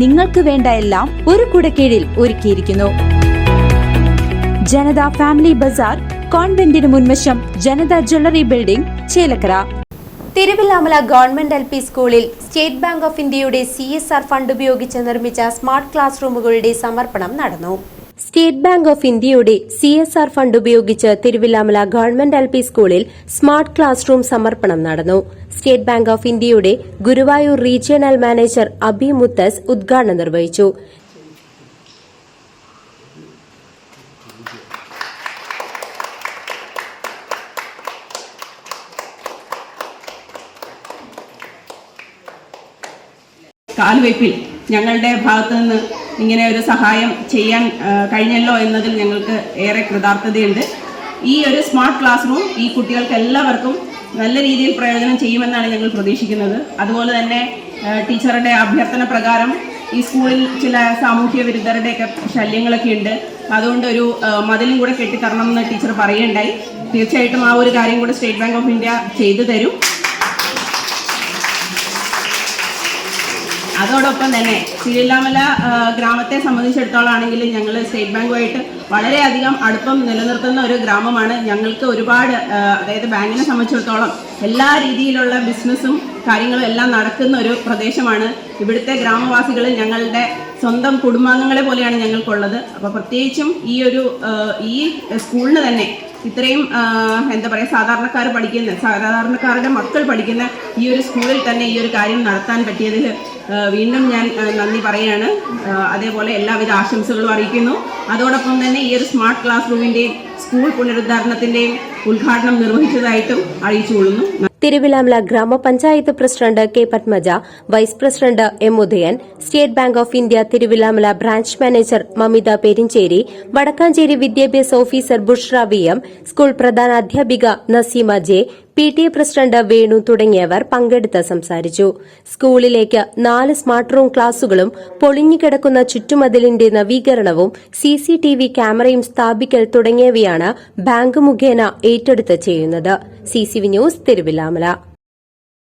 നിങ്ങൾക്ക് വേണ്ട എല്ലാം ഒരു കുടക്കീഴിൽ ഒരുക്കിയിരിക്കുന്നു. ജനത ഫാമിലി ബസാർ കോൺവെന്റിന് മുൻവശം Janata jewellery building Chelakkara. Thiruvilwamala government L P സ്കൂളിൽ സ്റ്റേറ്റ് ബാങ്ക് ഓഫ് ഇന്ത്യയുടെ സി എസ് ആർ ഫണ്ട് ഉപയോഗിച്ച് നിർമ്മിച്ച സ്മാർട്ട് ക്ലാസ് റൂമുകളുടെ സമർപ്പണം നടന്നു. സ്റ്റേറ്റ് ബാങ്ക് ഓഫ് ഇന്ത്യയുടെ സി എസ് ആർ ഫണ്ട് ഉപയോഗിച്ച് തിരുവില്ലാമല ഗവൺമെന്റ് എൽ പി സ്കൂളിൽ സ്മാർട്ട് ക്ലാസ് റൂം സമർപ്പണം നടന്നു. സ്റ്റേറ്റ് ബാങ്ക് ഓഫ് ഇന്ത്യയുടെ ഗുരുവായൂർ റീജിയണൽ മാനേജർ അബി മുത്തസ് ഉദ്ഘാടനം നിർവഹിച്ചു. കാൽവയ്പിൽ ഞങ്ങളുടെ ഭാഗത്തു നിന്ന് ഇങ്ങനെ ഒരു സഹായം ചെയ്യാൻ കഴിഞ്ഞല്ലോ എന്നതിൽ ഞങ്ങൾക്ക് ഏറെ കൃതാർത്ഥതയുണ്ട്. ഈ ഒരു സ്മാർട്ട് ക്ലാസ് റൂം ഈ കുട്ടികൾക്ക് എല്ലാവർക്കും നല്ല രീതിയിൽ പ്രയോജനം ചെയ്യുമെന്നാണ് ഞങ്ങൾ പ്രതീക്ഷിക്കുന്നത്. അതുപോലെ തന്നെ ടീച്ചറുടെ അഭ്യർത്ഥന പ്രകാരം ഈ സ്കൂളിൽ ചില സാമൂഹ്യ വിരുദ്ധരുടെയൊക്കെ ശല്യങ്ങളൊക്കെ ഉണ്ട്. അതുകൊണ്ട് ഒരു മതിലും കൂടെ കെട്ടിത്തരണം എന്ന് ടീച്ചർ പറയുകയുണ്ടായി. തീർച്ചയായിട്ടും ആ ഒരു കാര്യം കൂടെ സ്റ്റേറ്റ് ബാങ്ക് ഓഫ് ഇന്ത്യ ചെയ്തു തരും. അതോടൊപ്പം തന്നെ തിരുവില്ലാമല ഗ്രാമത്തെ സംബന്ധിച്ചിടത്തോളം ആണെങ്കിൽ ഞങ്ങൾ സ്റ്റേറ്റ് ബാങ്കുമായിട്ട് വളരെയധികം അടുപ്പം നിലനിർത്തുന്ന ഒരു ഗ്രാമമാണ്. ഞങ്ങൾക്ക് ഒരുപാട് അതായത് ബാങ്കിനെ സംബന്ധിച്ചിടത്തോളം എല്ലാ രീതിയിലുള്ള ബിസിനസ്സും കാര്യങ്ങളും എല്ലാം നടക്കുന്ന ഒരു പ്രദേശമാണ്. ഇവിടുത്തെ ഗ്രാമവാസികൾ ഞങ്ങളുടെ സ്വന്തം കുടുംബാംഗങ്ങളെ പോലെയാണ് ഞങ്ങൾക്കുള്ളത്. അപ്പോൾ പ്രത്യേകിച്ചും ഈ ഒരു ഈ സ്കൂളിന് തന്നെ ഇത്രയും എന്താ പറയുക സാധാരണക്കാർ പഠിക്കുന്ന സാധാരണക്കാരുടെ മക്കൾ പഠിക്കുന്ന ഈ ഒരു സ്കൂളിൽ തന്നെ ഈ ഒരു കാര്യം നടത്താൻ പറ്റിയതിൽ വീണ്ടും ഞാൻ നന്ദി പറയാണ്. അതേപോലെ എല്ലാവിധ ആശംസകളും അറിയിക്കുന്നു. അതോടൊപ്പം തന്നെ ഈ ഒരു സ്മാർട്ട് ക്ലാസ് റൂമിന്റെയും സ്കൂൾ പുനരുദ്ധാരണത്തിന്റെയും ഉദ്ഘാടനം നിർവഹിച്ചതായിട്ടും അറിയിച്ചുകൊള്ളുന്നു. തിരുവിലാമല ഗ്രാമപഞ്ചായത്ത് president K Padmaja vice president M Udayan State Bank of India Thiruvilwamala branch manager Mamitha Perincheri Vadakkanchery വിദ്യാഭ്യാസ officer Bushra V M school പ്രധാന അധ്യാപിക Naseema J P T A president Venu തുടങ്ങിയവർ പങ്കെടുത്ത് സംസാരിച്ചു. സ്കൂളിലേക്ക് നാല് സ്മാർട്ട് റൂം ക്ലാസുകളും പൊളിഞ്ഞുകിടക്കുന്ന ചുറ്റുമതിലിന്റെ നവീകരണവും സി സി ടി വി ക്യാമറയും സ്ഥാപിക്കൽ തുടങ്ങിയവയാണ് ബാങ്ക് മുഖേന ഏറ്റെടുത്ത് ചെയ്യുന്നത്. CCV news Thiruvilwamala.